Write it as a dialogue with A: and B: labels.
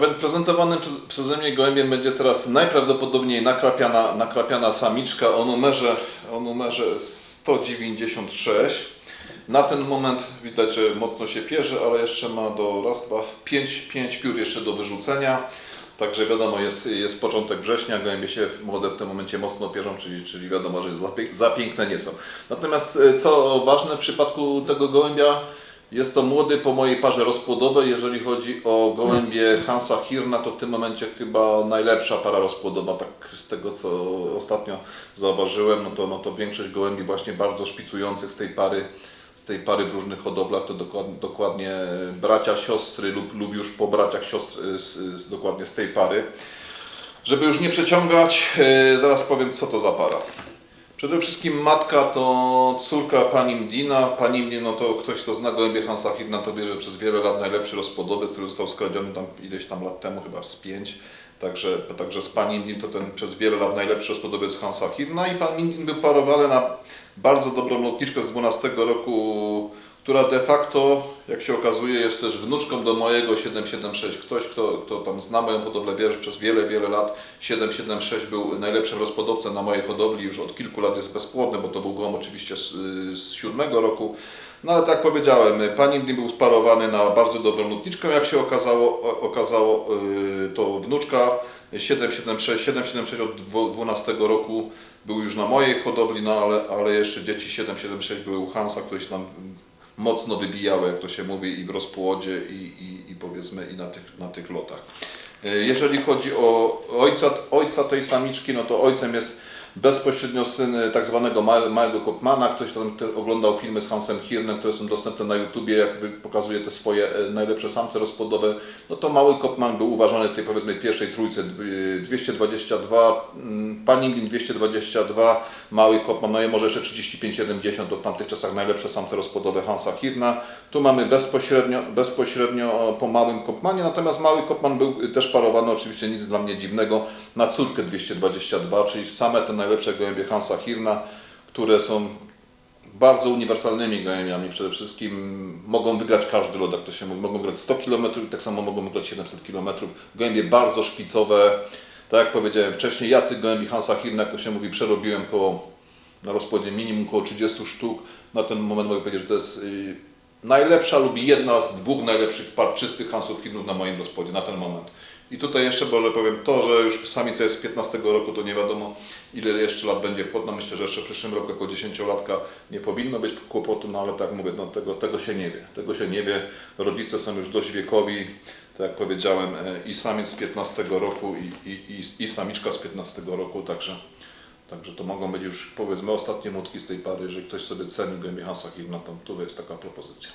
A: Więc prezentowanym przez, przeze mnie gołębiem będzie teraz najprawdopodobniej nakrapiana, nakrapiana samiczka o numerze, o numerze 196. Na ten moment widać, że mocno się pierze, ale jeszcze ma do raz, dwa, pięć, pięć piór jeszcze do wyrzucenia. Także wiadomo, jest, jest początek września, gołębie się młode w tym momencie mocno pierzą, czyli, czyli wiadomo, że za, za piękne nie są. Natomiast e, co ważne w przypadku tego gołębia, jest to młody po mojej parze rozpłodowej. Jeżeli chodzi o gołębie Hansa Hirna, to w tym momencie chyba najlepsza para rozpłodowa, tak z tego co ostatnio zauważyłem, no to, no to większość gołębi właśnie bardzo szpicujących z tej pary, z tej pary w różnych hodowlach, to dokładnie, dokładnie bracia, siostry lub, lub już po braciach siostry, z, z, dokładnie z tej pary. Żeby już nie przeciągać, e, zaraz powiem co to za para. Przede wszystkim matka to córka pani Mdina. Pani Mdin, no to ktoś, kto zna gołębie Hansa Hirna, to wie, że przez wiele lat najlepszy rozpłodowy, który został skradziony tam ileś tam lat temu, chyba z pięć. Także, także z pani Mdin to ten przez wiele lat najlepszy rozpłodowy z Hansa Hirna i pan Mdin był parowany na bardzo dobrą lotniczkę z 12 roku, która de facto, jak się okazuje, jest też wnuczką do mojego 776. Ktoś, kto, kto tam zna moją hodowlę, wie, że przez wiele, wiele lat 776 był najlepszym rozpłodowcem na mojej hodowli. Już od kilku lat jest bezpłodny, bo to był gołąb oczywiście z, z siódmego roku. No ale tak powiedziałem, pani Mdin był sparowany na bardzo dobrą lotniczkę. Jak się okazało, okazało yy, to wnuczka 776, 776 od dwu- 12 roku był już na mojej hodowli, no ale, ale jeszcze dzieci 776 były u Hansa, które się tam mocno wybijały, jak to się mówi, i w rozpłodzie, i, i, i powiedzmy i na tych, na tych lotach. E, Jeżeli chodzi o ojca, ojca tej samiczki, no to ojcem jest bezpośrednio syn e, tak zwanego ma- małego Kopmana. Ktoś tam oglądał filmy z Hansem Hirnem, które są dostępne na YouTubie, jak pokazuje te swoje e, najlepsze samce rozpłodowe. No to mały Kopman był uważany w tej powiedzmy pierwszej trójce e, 222, mm, Paningin 222, mały Kopman, no i może jeszcze 35-70, to w tamtych czasach najlepsze samce rozpłodowe Hansa Hirna. Tu mamy bezpośrednio, bezpośrednio po małym Kopmanie, natomiast mały Kopman był też parowany, oczywiście nic dla mnie dziwnego, na córkę 222, czyli same te najlepsze gołębie Hansa Hirna, które są bardzo uniwersalnymi gołębiami. Przede wszystkim mogą wygrać każdy lot, jak to się mówi. Mogą wygrać 100 km tak samo mogą wygrać 700 km. Gołębie bardzo szpicowe. Tak jak powiedziałem wcześniej, ja tych gołębi Hansa Hirna, jak to się mówi, przerobiłem koło, na rozpłodzie minimum około 30 sztuk. Na ten moment mogę powiedzieć, że to jest y, najlepsza lub jedna z dwóch najlepszych par czystych Hansów Hirnów na moim rozpłodzie na ten moment. I tutaj jeszcze może powiem to, że już samica jest z 15 roku, to nie wiadomo ile jeszcze lat będzie płodna. Myślę, że jeszcze w przyszłym roku jako 10-latka nie powinno być kłopotu, no ale tak mówię, no tego, tego się nie wie. Tego się nie wie. Rodzice są już dość wiekowi, tak jak powiedziałem, e, i samiec z 15 roku i, i, i, i samiczka z 15 roku, także, także to mogą być już powiedzmy ostatnie młotki z tej pary. Jeżeli ktoś sobie ceni gołębie Hansa Hirna, to tu jest taka propozycja.